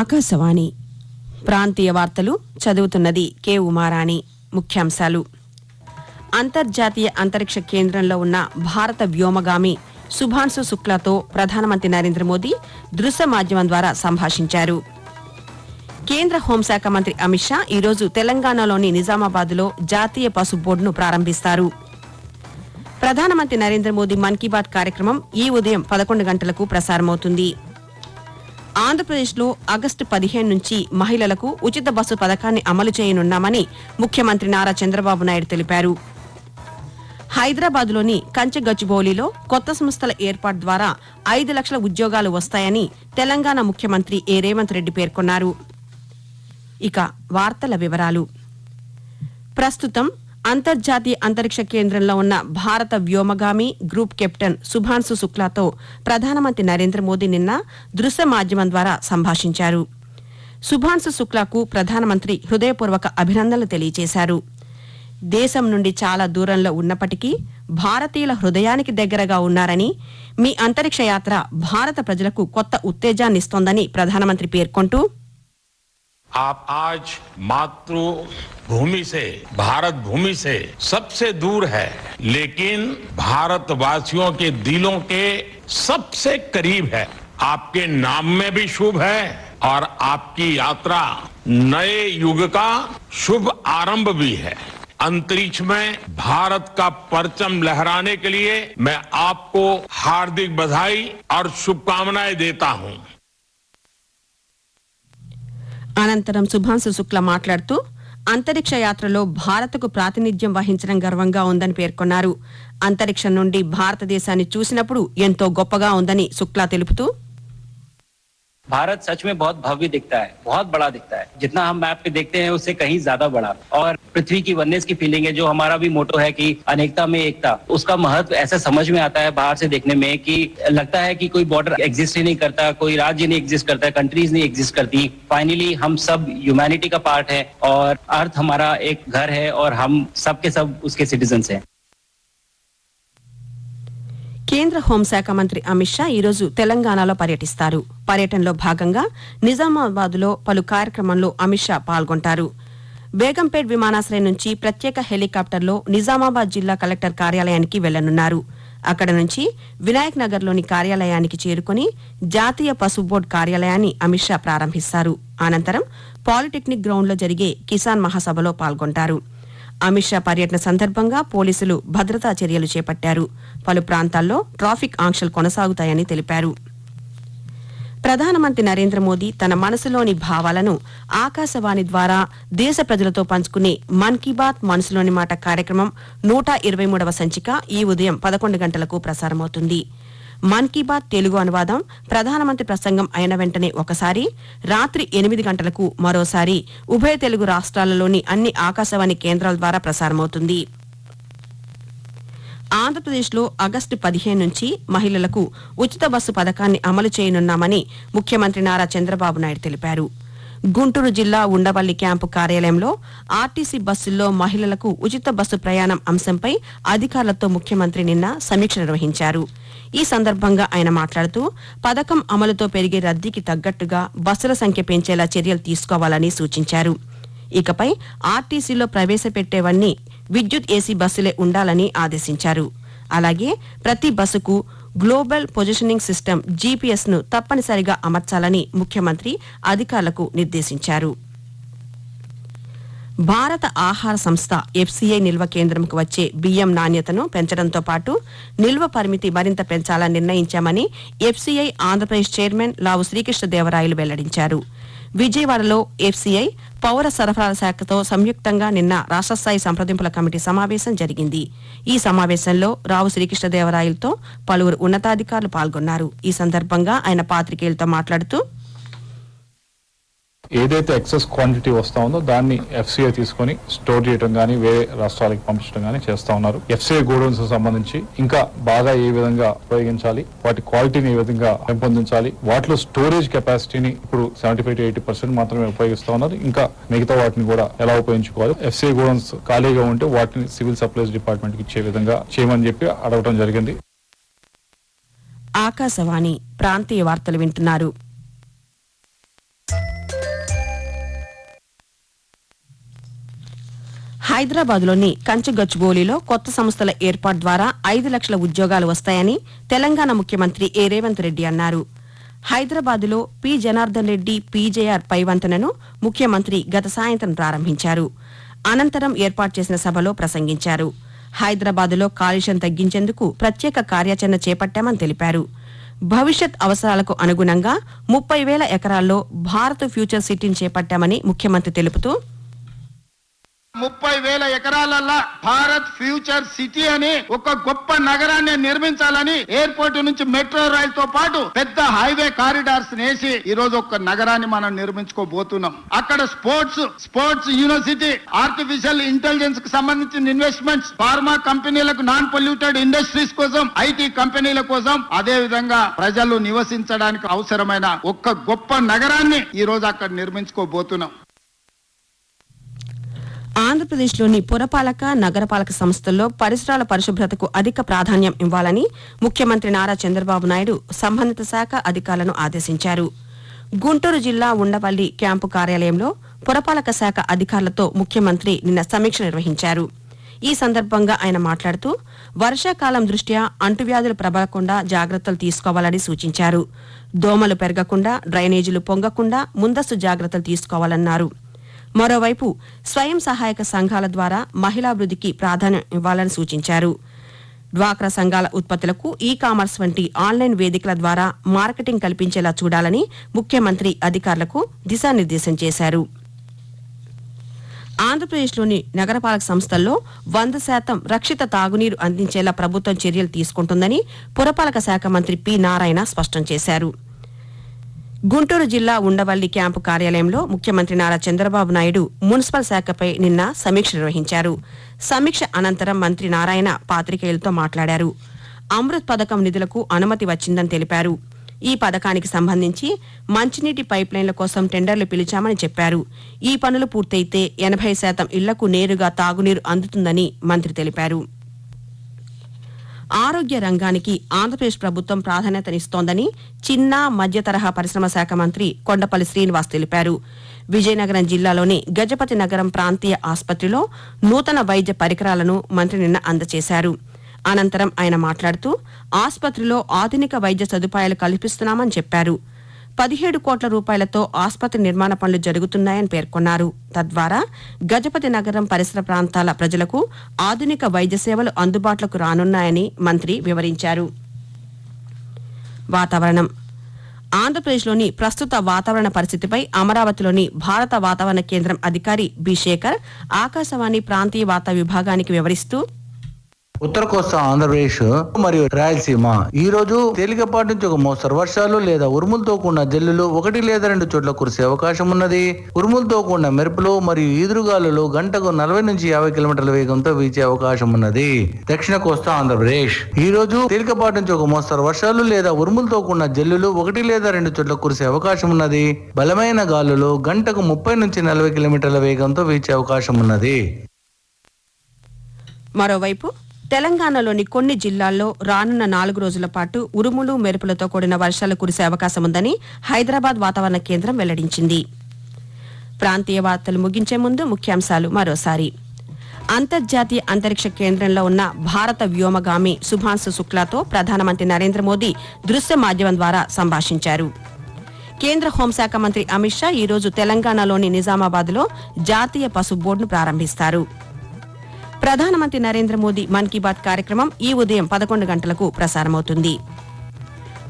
ఆకాశవాణి. ప్రాంతీయ వార్తలు చదువుతున్నది కె ఉమారాణి. ముఖ్యాంశాలు. అంతర్జాతీయ అంతరిక్ష కేంద్రంలో ఉన్న భారత వ్యోమగామి సుభాన్సు శుక్లాతో ప్రధానమంత్రి నరేంద్ర మోదీ దృశ్య మాధ్యమం ద్వారా సంభాషించారు. కేంద్ర హోంశాఖ మంత్రి అమిత్ షా ఈరోజు తెలంగాణలోని నిజామాబాద్లో జాతీయ పశు బోర్డును ప్రారంభిస్తారు. ప్రధానమంత్రి నరేంద్ర మోదీ మన్ కీ బాత్ కార్యక్రమం ఈ ఉదయం పదకొండు గంటలకు ప్రసారమవుతుంది. ఆంధ్రప్రదేశ్లో ఆగస్టు పదిహేను నుంచి మహిళలకు ఉచిత బస్సు పథకాన్ని అమలు చేయనున్నామని ముఖ్యమంత్రి నారా చంద్రబాబు నాయుడు తెలిపారు. హైదరాబాద్లోని కంచగచ్చిబౌలిలో కొత్త సంస్థల ఏర్పాటు ద్వారా ఐదు లక్షల ఉద్యోగాలు వస్తాయని తెలంగాణ ముఖ్యమంత్రి ఏ. రేవంత్ రెడ్డి పేర్కొన్నారు. ఇక వార్తల వివరాలు. ప్రస్తుతం అంతర్జాతీయ అంతరిక్ష కేంద్రంలో ఉన్న భారత వ్యోమగామి గ్రూప్ కెప్టెన్ సుభాన్సు శుక్లాతో ప్రధానమంత్రి నరేంద్ర మోదీ నిన్న దృశ్య మాధ్యమం ద్వారా సంభాషించారు. సుభాన్సు శుక్లాకు ప్రధానమంత్రి హృదయపూర్వక అభినందనలు తెలియజేశారు. దేశం నుండి చాలా దూరంలో ఉన్నప్పటికీ భారతీయుల హృదయానికి దగ్గరగా ఉన్నారని మీ అంతరిక్ష యాత్ర భారత ప్రజలకు కొత్త ఉత్తేజాన్నిస్తోందని ప్రధానమంత్రి పేర్కొంటూ आप आज मातृभूमि से, भारत भूमि से सबसे दूर है, लेकिन भारतवासियों के दिलों के सबसे करीब है। आपके नाम में भी शुभ है और आपकी यात्रा नए युग का शुभ आरंभ भी है। अंतरिक्ष में भारत का परचम लहराने के लिए मैं आपको हार्दिक बधाई और शुभकामनाएँ देता हूँ। అనంతరం సుభాన్సు శుక్ల మాట్లాడుతూ అంతరిక్ష యాత్రలో భారత్కు ప్రాతినిధ్యం వహించడం గర్వంగా ఉందని పేర్కొన్నారు అంతరిక్షం నుండి భారతదేశాన్ని చూసినప్పుడు ఎంతో గొప్పగా ఉందని శుక్లా తెలుపుతూ भारत सच में बहुत भव्य दिखता है बहुत बड़ा दिखता है जितना हम मैप पे देखते हैं उससे कहीं ज्यादा बड़ा और पृथ्वी की वननेस की फीलिंग है जो हमारा भी मोटो है कि अनेकता में एकता उसका महत्व ऐसे समझ में आता है बाहर से देखने में कि लगता है कि कोई बॉर्डर एग्जिस्ट ही नहीं करता कोई राज्य नहीं एग्जिस्ट करता कंट्रीज नहीं एग्जिस्ट करती फाइनली हम सब ह्यूमैनिटी का पार्ट है और अर्थ हमारा एक घर है और हम सब के सब उसके सिटीजन हैं కేంద్ర హోంశాఖ మంత్రి అమిత్ షా ఈరోజు తెలంగాణలో పర్యటిస్తారు పర్యటనలో భాగంగా నిజామాబాద్లో పలు కార్యక్రమంలో అమిత్ షా పాల్గొంటారు బేగంపేట్ విమానాశ్రయం నుంచి ప్రత్యేక హెలికాప్టర్లో నిజామాబాద్ జిల్లా కలెక్టర్ కార్యాలయానికి వెళ్ళనున్నారు. అక్కడ నుంచి వినాయక్ నగర్లోని కార్యాలయానికి చేరుకుని జాతీయ పశు బోర్డు కార్యాలయాన్ని అమిత్ షా ప్రారంభిస్తారు. అనంతరం పాలిటెక్నిక్ గ్రౌండ్లో జరిగే కిసాన్ మహాసభలో పాల్గొంటారు. అమిత్ షా పర్యటన సందర్భంగా పోలీసులు భద్రతా చర్యలు చేపట్టారు. పలు ప్రాంతాల్లో ట్రాఫిక్ ఆంక్షలు కొనసాగుతాయని తెలిపారు. ప్రధానమంత్రి నరేంద్ర మోదీ తన మనసులోని భావాలను ఆకాశవాణి ద్వారా దేశ ప్రజలతో పంచుకునే మన్ కీ బాత్ మనసులోని మాట కార్యక్రమం నూట ఇరవై మూడవ సంచిక ఈ ఉదయం పదకొండు గంటలకు ప్రసారమవుతుంది. మన్ కీ బాత్ తెలుగు అనువాదం ప్రధానమంత్రి ప్రసంగం అయిన వెంటనే ఒకసారి రాత్రి ఎనిమిది గంటలకు మరోసారి ఉభయ తెలుగు రాష్ట్రాలలోని అన్ని ఆకాశవాణి కేంద్రాల ద్వారా ప్రసారమవుతుంది. ఆంధ్రప్రదేశ్లో ఆగస్టు పదిహేను నుంచి మహిళలకు ఉచిత బస్సు పథకాన్ని అమలు చేయనున్నామని ముఖ్యమంత్రి నారా చంద్రబాబు నాయుడు తెలిపారు. గుంటూరు జిల్లా ఉండవల్లి క్యాంపు కార్యాలయంలో ఆర్టీసీ బస్సుల్లో మహిళలకు ఉచిత బస్సు ప్రయాణం అంశంపై అధికారులతో ముఖ్యమంత్రి నిన్న సమీక్ష నిర్వహించారు. ఈ సందర్భంగా ఆయన మాట్లాడుతూ పథకం అమలుతో పెరిగే రద్దీకి తగ్గట్టుగా బస్సుల సంఖ్య పెంచేలా చర్యలు తీసుకోవాలని సూచించారు. ఇకపై ఆర్టీసీలో ప్రవేశపెట్టేవన్నీ విద్యుత్ ఏసీ బస్సులే ఉండాలని ఆదేశించారు. అలాగే ప్రతి బస్సుకు గ్లోబల్ పొజిషనింగ్ సిస్టమ్ జీపీఎస్ను తప్పనిసరిగా అమర్చాలని ముఖ్యమంత్రి అధికారులకు నిర్దేశించారు. భారత ఆహార సంస్థ ఎఫ్సీఐ నిల్వ కేంద్రంకు వచ్చే బియ్యం నాణ్యతను పెంచడంతో పాటు నిల్వ పరిమితి మరింత పెంచాలని నిర్ణయించామని ఎఫ్సీఐ ఆంధ్రప్రదేశ్ చైర్మన్ లావు శ్రీకృష్ణదేవరాయలు వెల్లడించారు. విజయవాడలో ఎఫ్సీఐ పౌర సరఫరాల శాఖతో సంయుక్తంగా నిన్న రాష్ట్రస్థాయి సంప్రదింపుల కమిటీ సమావేశం జరిగింది. ఈ సమావేశంలో రావు శ్రీకృష్ణదేవరాయలతో పలువురు ఉన్నతాధికారులు పాల్గొన్నారు. ఈ సందర్భంగా ఆయన పాత్రికేయులతో మాట్లాడుతూ ఏదైతే ఎక్సెస్ క్వాంటిటీ వస్తా ఉందో దాన్ని ఎఫ్సీఐ తీసుకొని స్టోర్ చేయడం కానీ వేరే రాష్ట్రాలకు పంపించడం కానీ చేస్తా ఉన్నారు. ఎఫ్సీఐ గోడౌన్స్ సంబంధించి ఇంకా బాగా ఏ విధంగా ఉపయోగించాలి వాటి క్వాలిటీని ఏ విధంగా పెంపొందించాలి వాటిలో స్టోరేజ్ కెపాసిటీని ఇప్పుడు seventy five to eighty percent మాత్రమే ఉపయోగిస్తా ఉన్నారు. ఇంకా మిగతా వాటిని కూడా ఎలా ఉపయోగించుకోవాలి? ఎఫ్సీఐ గోడౌన్స్ ఖాళీగా ఉంటే వాటిని సివిల్ సప్లైస్ డిపార్ట్మెంట్కి ఇచ్చే విధంగా చేయమని చెప్పి అడగడం జరిగింది. ఆకాశవాణి ప్రాంతీయ వార్తలు వింటున్నారు. హైదరాబాద్లోని కంచగచ్బోలిలో కొత్త సంస్థల ఏర్పాటు ద్వారా ఐదు లక్షల ఉద్యోగాలు వస్తాయని తెలంగాణ ముఖ్యమంత్రి ఏ రేవంత్ రెడ్డి అన్నారు. హైదరాబాదులో పి జనార్దన్ రెడ్డి పీజేఆర్ పైవంతనను ముఖ్యమంత్రి గత సాయంత్రం ప్రారంభించారు. అనంతరం ఏర్పాటు చేసిన సభలో ప్రసంగించారు. హైదరాబాద్లో కాలుష్యం తగ్గించేందుకు ప్రత్యేక కార్యాచరణ చేపట్టామని తెలిపారు. భవిష్యత్ అవసరాలకు అనుగుణంగా ముప్పై వేల ఎకరాల్లో భారత్ ఫ్యూచర్ సిటీని చేపట్టామని ముఖ్యమంత్రి తెలుపుతూ ముప్పై వేల ఎకరాలల్లా భారత్ ఫ్యూచర్ సిటీ అని ఒక గొప్ప నగరాన్ని నిర్మించాలని ఎయిర్పోర్ట్ నుంచి మెట్రో రైల్తో పాటు పెద్ద హైవే కారిడార్స్ వేసి ఈ రోజు ఒక నగరాన్ని మనం నిర్మించుకోబోతున్నాం. అక్కడ స్పోర్ట్స్ స్పోర్ట్స్ యూనివర్సిటీ ఆర్టిఫిషియల్ ఇంటెలిజెన్స్కి సంబంధించిన ఇన్వెస్ట్మెంట్స్ ఫార్మా కంపెనీలకు నాన్ పొల్యూటెడ్ ఇండస్ట్రీస్ కోసం ఐటీ కంపెనీల కోసం అదే విధంగా ప్రజలు నివసించడానికి అవసరమైన ఒక గొప్ప నగరాన్ని ఈ రోజు అక్కడ నిర్మించుకోబోతున్నాం. ఆంధ్రప్రదేశ్లోని పురపాలక నగరపాలక సంస్థల్లో పరిసరాల పరిశుభ్రతకు అధిక ప్రాధాన్యం ఇవ్వాలని ముఖ్యమంత్రి నారా చంద్రబాబు నాయుడు సంబంధిత శాఖ అధికారులను ఆదేశించారు. గుంటూరు జిల్లా ఉండవల్లి క్యాంపు కార్యాలయంలో పురపాలక శాఖ అధికారులతో ముఖ్యమంత్రి నిన్న సమీక్ష నిర్వహించారు. ఈ సందర్భంగా ఆయన మాట్లాడుతూ వర్షాకాలం దృష్ట్యా అంటువ్యాధులు ప్రబలకుండా జాగ్రత్తలు తీసుకోవాలని సూచించారు. దోమలు పెరగకుండా డ్రైనేజీలు పొంగకుండా ముందస్తు జాగ్రత్తలు తీసుకోవాలన్నారు. మరోవైపు స్వయం సహాయక సంఘాల ద్వారా మహిళాభివృద్ధికి ప్రాధాన్యం ఇవ్వాలని సూచించారు. డ్వాక్రా సంఘాల ఉత్పత్తులకు ఈ కామర్స్ వంటి ఆన్లైన్ వేదికల ద్వారా మార్కెటింగ్ కల్పించేలా చూడాలని ముఖ్యమంత్రి అధికారులకు దిశానిర్దేశం చేశారు. ఆంధ్రప్రదేశ్లోని నగరపాలక సంస్థల్లో వంద శాతం రక్షిత తాగునీరు అందించేలా ప్రభుత్వం చర్యలు తీసుకుంటుందని పురపాలక శాఖ మంత్రి పి నారాయణ స్పష్టం చేశారు. గుంటూరు జిల్లా ఉండవల్లి క్యాంపు కార్యాలయంలో ముఖ్యమంత్రి నారా చంద్రబాబు నాయుడు మున్సిపల్ శాఖపై నిన్న సమీక్ష నిర్వహించారు. సమీక్ష అనంతరం మంత్రి నారాయణ పాత్రికేయులతో మాట్లాడారు. అమృత్ పథకం నిధులకు అనుమతి వచ్చిందని తెలిపారు. ఈ పథకానికి సంబంధించి మంచినీటి పైప్లైన్ల కోసం టెండర్లు పిలిచామని చెప్పారు. ఈ పనులు పూర్తయితే ఎనభై శాతం ఇళ్ళకు నేరుగా తాగునీరు అందుతుందని మంత్రి తెలిపారు. ఆరోగ్య రంగానికి ఆంధ్రప్రదేశ్ ప్రభుత్వం ప్రాధాన్యతనిస్తోందని చిన్న మధ్యతరహా పరిశ్రమ శాఖ మంత్రి కొండపల్లి శ్రీనివాస్ తెలిపారు. విజయనగరం జిల్లాలోని గజపతి నగరం ప్రాంతీయ ఆసుపత్రిలో నూతన వైద్య పరికరాలను మంత్రి నిన్న అందజేశారు అనంతరం ఆయన మాట్లాడుతూ ఆసుపత్రిలో ఆధునిక వైద్య సదుపాయాలు కల్పిస్తున్నామని చెప్పారు. పదిహేడు కోట్ల రూపాయలతో ఆసుపత్రి నిర్మాణ పనులు జరుగుతున్నాయని పేర్కొన్నారు. తద్వారా గజపతి నగరం పరిసర ప్రాంతాల ప్రజలకు ఆధునిక వైద్య సేవలు అందుబాటులోకి రానున్నాయని మంత్రి వివరించారు. వాతావరణం. ఆంధ్రప్రదేశ్లోని ప్రస్తుత వాతావరణ పరిస్థితిపై అమరావతిలోని భారత వాతావరణ కేంద్రం అధికారి బి శేఖర్ ఆకాశవాణి ప్రాంతీయ వార్తా విభాగానికి వివరిస్తూ ఉత్తర కోస్తా ఆంధ్రప్రదేశ్ మరియు రాయలసీమ. ఈ రోజు తేలికపాటి నుంచి ఒక మోస్తరు వర్షాలు లేదా ఉరుములతో కూడిన జల్లులు ఒకటి లేదా రెండు చోట్ల కురిసే అవకాశం ఉన్నది. ఉరుములతో కూడిన మెరుపులు మరియు ఈదురుగాలులు గంటకు నలభై నుంచి యాభై కిలోమీటర్ల వేగంతో వీచే అవకాశం ఉన్నది. దక్షిణ కోస్తా ఆంధ్రప్రదేశ్. ఈ రోజు తేలికపాటి నుంచి ఒక మోస్తరు వర్షాలు లేదా ఉరుములతో కూడిన జల్లులు ఒకటి లేదా రెండు చోట్ల కురిసే అవకాశం ఉన్నది. బలమైన గాలులు గంటకు ముప్పై నుంచి నలభై కిలోమీటర్ల వేగంతో వీచే అవకాశం ఉన్నది. మరోవైపు తెలంగాణలోని కొన్ని జిల్లాల్లో రానున్న నాలుగు రోజుల పాటు ఉరుములు మెరుపులతో కూడిన వర్షాలు కురిసే అవకాశం ఉందని హైదరాబాద్ వాతావరణ కేంద్రం వెల్లడించింది. ప్రాంతీయ వార్తలు ముగించే ముందు ముఖ్యాంశాలు మరోసారి. అంతర్జాతీయ అంతరిక్ష కేంద్రంలో ఉన్న భారత వ్యోమగామి సుభాన్సు శుక్లాతో ప్రధానమంత్రి నరేంద్ర మోదీ దృశ్య మాధ్యమం ద్వారా సంభాషించారు. కేంద్ర హోంశాఖ మంత్రి అమిత్ షా ఈరోజు తెలంగాణలోని నిజామాబాద్లో జాతీయ పశు బోర్డును ప్రారంభిస్తారు. ప్రధానమంత్రి నరేంద్ర మోదీ మన్ కీ బాత్ కార్యక్రమం ఈ ఉదయం పదకొండు గంటలకు ప్రసారమవుతుంది.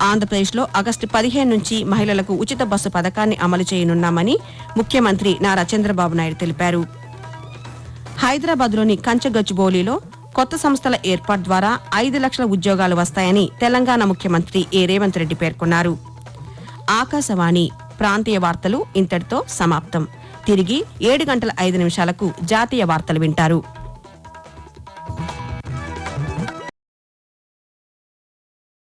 ఆంధ్రప్రదేశ్లో ఆగస్టు పదిహేను నుంచి మహిళలకు ఉచిత బస్సు పథకాన్ని అమలు చేయనున్నామని ముఖ్యమంత్రి నారా చంద్రబాబు నాయుడు తెలిపారు. హైదరాబాద్లోని కంచగచ్చిబౌలిలో కొత్త సంస్థల ఏర్పాటు ద్వారా ఐదు లక్షల ఉద్యోగాలు వస్తాయని తెలంగాణ ముఖ్యమంత్రి ఏ రేవంత్ రెడ్డి పేర్కొన్నారు. ఆకాశవాణి ప్రాంతీయ వార్తలు ఇంతటితో సమాప్తం. తిరిగి ఏడు గంటల ఐదు నిమిషాలకు జాతీయ వార్తలు వింటారు.